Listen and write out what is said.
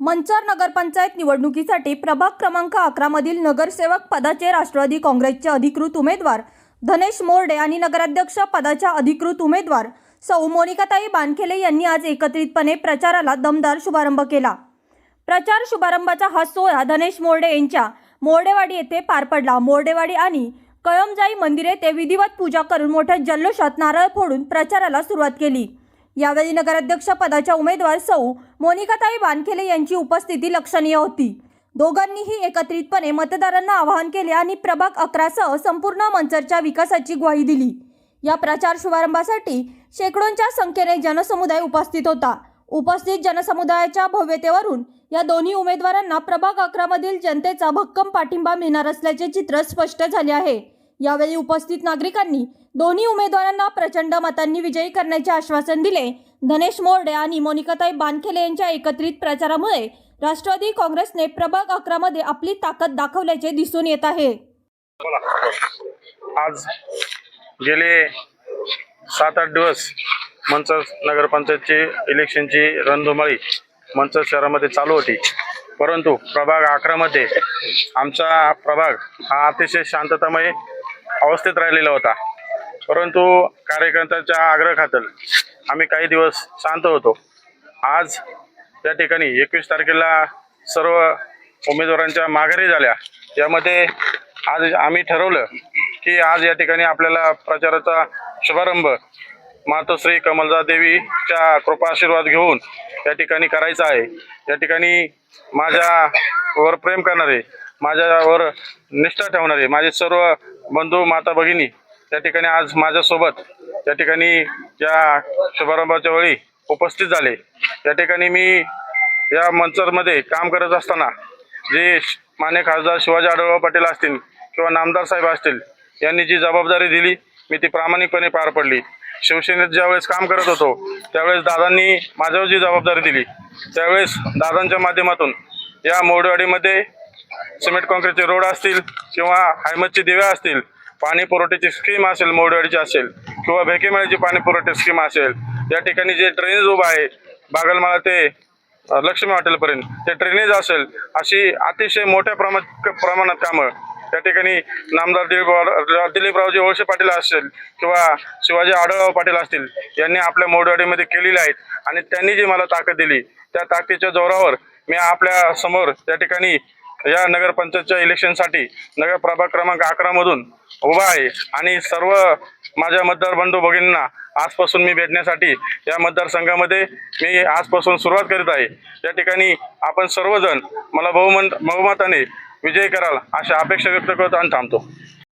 मंचर नगरपंचायत निवडणुकीसाठी प्रभाग क्रमांक अकरामधील नगरसेवक पदाचे राष्ट्रवादी काँग्रेसचे अधिकृत उमेदवार धनेश मोरडे आणि नगराध्यक्ष पदाच्या अधिकृत उमेदवार सौ मोनिकाताई बानखेले यांनी आज एकत्रितपणे प्रचाराला दमदार शुभारंभ केला. प्रचार शुभारंभाचा हा सोहळा धनेश मोरडे यांच्या मोरडेवाडी येथे पार पडला. मोरडेवाडी आणि कळमजाई मंदिर येथे विधिवत पूजा करून मोठ्या जल्लोषात नारळ फोडून प्रचाराला सुरुवात केली. यावेळी नगराध्यक्ष पदाच्या उमेदवार सौ मोनिकाताई वानखेले यांची उपस्थिती लक्षणीय होती. दोघांनीही एकत्रितपणे मतदारांना आवाहन केले आणि प्रभाग अकरासह संपूर्ण मंचरच्या विकासाची ग्वाही दिली. या प्रचार शुभारंभासाठी शेकडोंच्या संख्येने जनसमुदाय उपस्थित होता. उपस्थित जनसमुदायाच्या भव्यतेवरून या दोन्ही उमेदवारांना प्रभाग अकरामधील जनतेचा भक्कम पाठिंबा मिळणार असल्याचे चित्र स्पष्ट झाले आहे. यावेळी उपस्थित नागरिकांनी दोन्ही उमेदवारांना प्रचंड मतांनी विजयी करण्याचे आश्वासन दिले. धनेश मोरडे आणि मोनिकाताई बानखेले यांच्या एकत्रित प्रचारामुळे राष्ट्रवादी काँग्रेसने प्रभाग अकरामध्ये आपली ताकद दाखवल्याचे दिसून येत आहे. आज गेले सात आठ दिवस मंचर नगरपंचायतची इलेक्शनची रणधुमाळी मंचर शहरामध्ये चालू होती. परंतु प्रभाग अकरामध्ये आमचा प्रभाग हा अतिशय शांततामय अवस्थेत राहिलेला होता. परंतु कार्यकर्त्यांच्या आग्रह खातर आम्ही काही दिवस शांत होतो. आज त्या ठिकाणी एकवीस तारखेला सर्व उमेदवारांच्या माघारी झाल्या. यामध्ये आज आम्ही ठरवलं की आज या ठिकाणी आपल्याला प्रचाराचा शुभारंभ मातोश्री कमलदा देवीच्या कृपा आशीर्वाद घेऊन या ठिकाणी करायचा आहे. या ठिकाणी माझ्यावर प्रेम करणारे माझ्यावर निष्ठा ठेवणारे माझे सर्व बंधू माता भगिनी त्या ठिकाणी आज माझ्यासोबत त्या ठिकाणी या शुभारंभाच्या वेळी उपस्थित झाले त्या ठिकाणी मी या मंचरमध्ये काम करत असताना जे मान्य खासदार शिवाजी आढळराव पाटील असतील किंवा नामदार साहेब असतील यांनी जी जबाबदारी दिली मी ती प्रामाणिकपणे पार पडली. शिवसेनेत ज्यावेळेस काम करत होतो त्यावेळेस दादांनी माझ्यावर जी जबाबदारी दिली त्यावेळेस दादांच्या माध्यमातून या मोडवाडीमध्ये सिमेंट कॉन्क्रीटचे रोड असतील किंवा हायमतची दिव्या असतील पाणी पुरवठ्याची स्कीम असेल मोडवाडीची असेल किंवा भेकेमाळ्याची पाणी पुरवठा स्कीम असेल या ठिकाणी जे ड्रेनेज उभं आहे बागलमाळा ते लक्ष्मी हॉटेलपर्यंत ते ड्रेनेज असेल अशी अतिशय मोठ्या प्रमाणात प्रमाणात कामं त्या ठिकाणी नामदार दिलीप दिलीपरावजी ओळशे पाटील असतील किंवा शिवाजी आढळराव पाटील असतील यांनी आपल्या मोडवाडीमध्ये केलेली आहेत आणि त्यांनी जी मला ताकद दिली त्या ताकदीच्या जोरावर मी आपल्यासमोर त्या ठिकाणी या नगरपंचायतच्या इलेक्शनसाठी नगर प्रभाग क्रमांक अकरा मधून उभा आहे. आणि सर्व माझ्या मतदार बंधू भगिनींना आजपासून मी भेटण्यासाठी या मतदारसंघामध्ये मी आजपासून सुरुवात करीत आहे. या ठिकाणी आपण सर्वजण मला बहुमत बहुमताने विजय कराल अशा अपेक्षा व्यक्त करतो आणि थांबतो.